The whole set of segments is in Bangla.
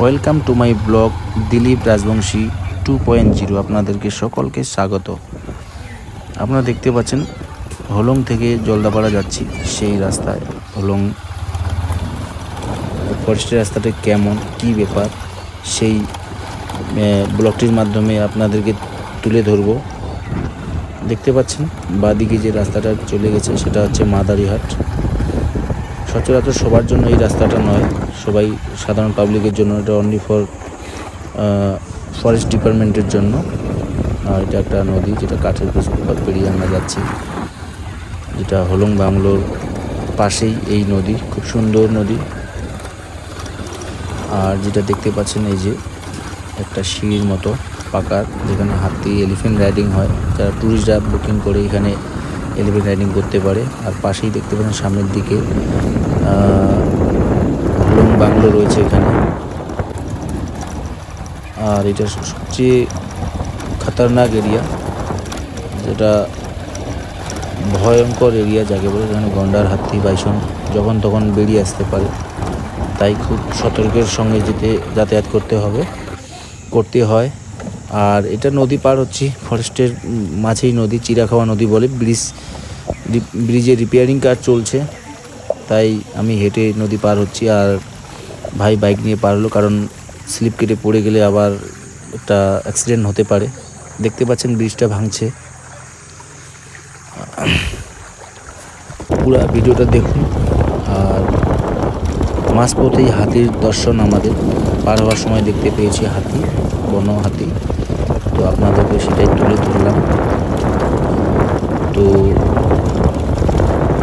Welcome to my blog Dilip Rajbanshi two point zero আপনাদেরকে সকলকে স্বাগত। আপনারা দেখতে পাচ্ছেন, হলং থেকে জলদাপাড়া যাচ্ছি, সেই রাস্তায়। হলং ফরেস্টের রাস্তাটা কেমন, কি ব্যাপার, সেই ব্লগটির মাধ্যমে আপনাদেরকে তুলে ধরবো। দেখতে পাচ্ছেন, বাদিকে যে রাস্তাটা চলে গেছে, সেটা হচ্ছে মাদারিহাট। সচরাচর সবার জন্য এই রাস্তাটা নয় সবাই সাধারণ পাবলিকের জন্য, এটা অনলি ফর ফরেস্ট ডিপার্টমেন্টের জন্য। আর এটা একটা নদী, যেটা কাঠের পুষ্পপাত পেরিয়ে আমরা যাচ্ছি। যেটা হলং বাংলোর পাশেই এই নদী, খুব সুন্দর নদী। আর যেটা দেখতে পাচ্ছেন এই যে, একটা সিঁড়ির মতো পাকার যেখানে হাতি এলিফেন্ট রাইডিং হয়। যারা ট্যুরিস্টরা বুকিং করে এখানে এলিফেন্ট রাইডিং করতে পারে। আর পাশেই দেখতে পাচ্ছেন সামনের দিকে বাংলো রয়েছে এখানে। আর এটা সবচেয়ে খতরনাক এরিয়া যেটা ভয়ঙ্কর এরিয়া যাকে বলে, যেখানে গন্ডার, হাতি, বাইসন যখন তখন বেরিয়ে আসতে পারে। তাই খুব সতর্কের সঙ্গে যেতে, যাতায়াত করতে হবে, করতে হয়। আর এটা নদী পার হচ্ছি, ফরেস্টের মাঝেই নদী চিরাখাওয়া নদী বলে, ব্রিজ, ব্রিজে রিপেয়ারিং কাজ চলছে। তাই আমি হেঁটে নদী পার হচ্ছি, আর ভাই বাইক নিয়ে পারল কারণ স্লিপ কেটে পড়ে গেলে আবার একটা অ্যাক্সিডেন্ট হতে পারে। দেখতে পাচ্ছেন ব্রিজটা ভাঙছে। পুরো ভিডিওটা দেখুন। আর মাঝপথেই হাতির দর্শন আমাদের। পার হওয়ার সময় দেখতে পেয়েছি হাতি, বন হাতি। তো আপনাদেরকে সেটাই তুলে ধরলাম। তো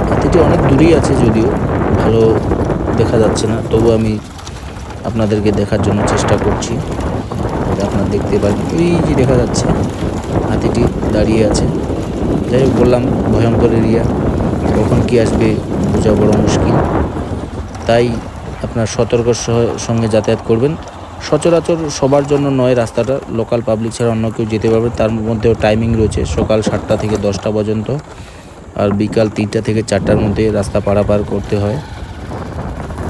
হাতিটি অনেক দূরেই আছে যদিও, ভালো দেখা যাচ্ছে না। তবু আমি আপনাদেরকে দেখার জন্য চেষ্টা করছি। আপনারা দেখতে পারেন এই যে দেখা যাচ্ছে, হাতিটি দাঁড়িয়ে আছে। যাই হোক, বললাম, ভয়ঙ্কর এরিয়া। কখন কি আসবে বোঝা বড় মুশকিল। তাই আপনার সতর্ক সঙ্গে যাতায়াত করবেন। সচরাচর সবার জন্য নয়, রাস্তাটা লোকাল পাবলিক ছাড়া অন্য কেউ যেতে পারবে। তার মধ্যেও টাইমিং রয়েছে, সকাল সাতটা থেকে দশটা পর্যন্ত। আর বিকাল তিনটা থেকে চারটার মধ্যে রাস্তা পারাপার করতে হয়।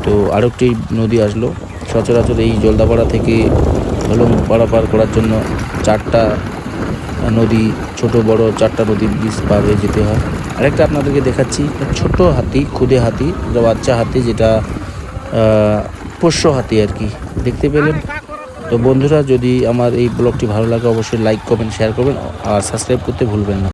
তো আরেকটি নদী আসলো। সচরাচর এই জলদাপাড়া থেকে হলং পারাপার করার জন্য চারটা নদী, ছোট, বড় চারটা নদীর ব্রিজ পার হয়ে যেতে হয়। আরেকটা আপনাদেরকে দেখাচ্ছি, ছোট হাতি খুদে হাতি যেটা বাচ্চা হাতি যেটা পোষ্য হাতি আর কি। দেখতে পেলেন? তো বন্ধুরা, যদি আমার এই ব্লগটি ভালো লাগে, অবশ্যই লাইক কমেন্ট শেয়ার করবেন, আর সাবস্ক্রাইব করতে ভুলবেন না।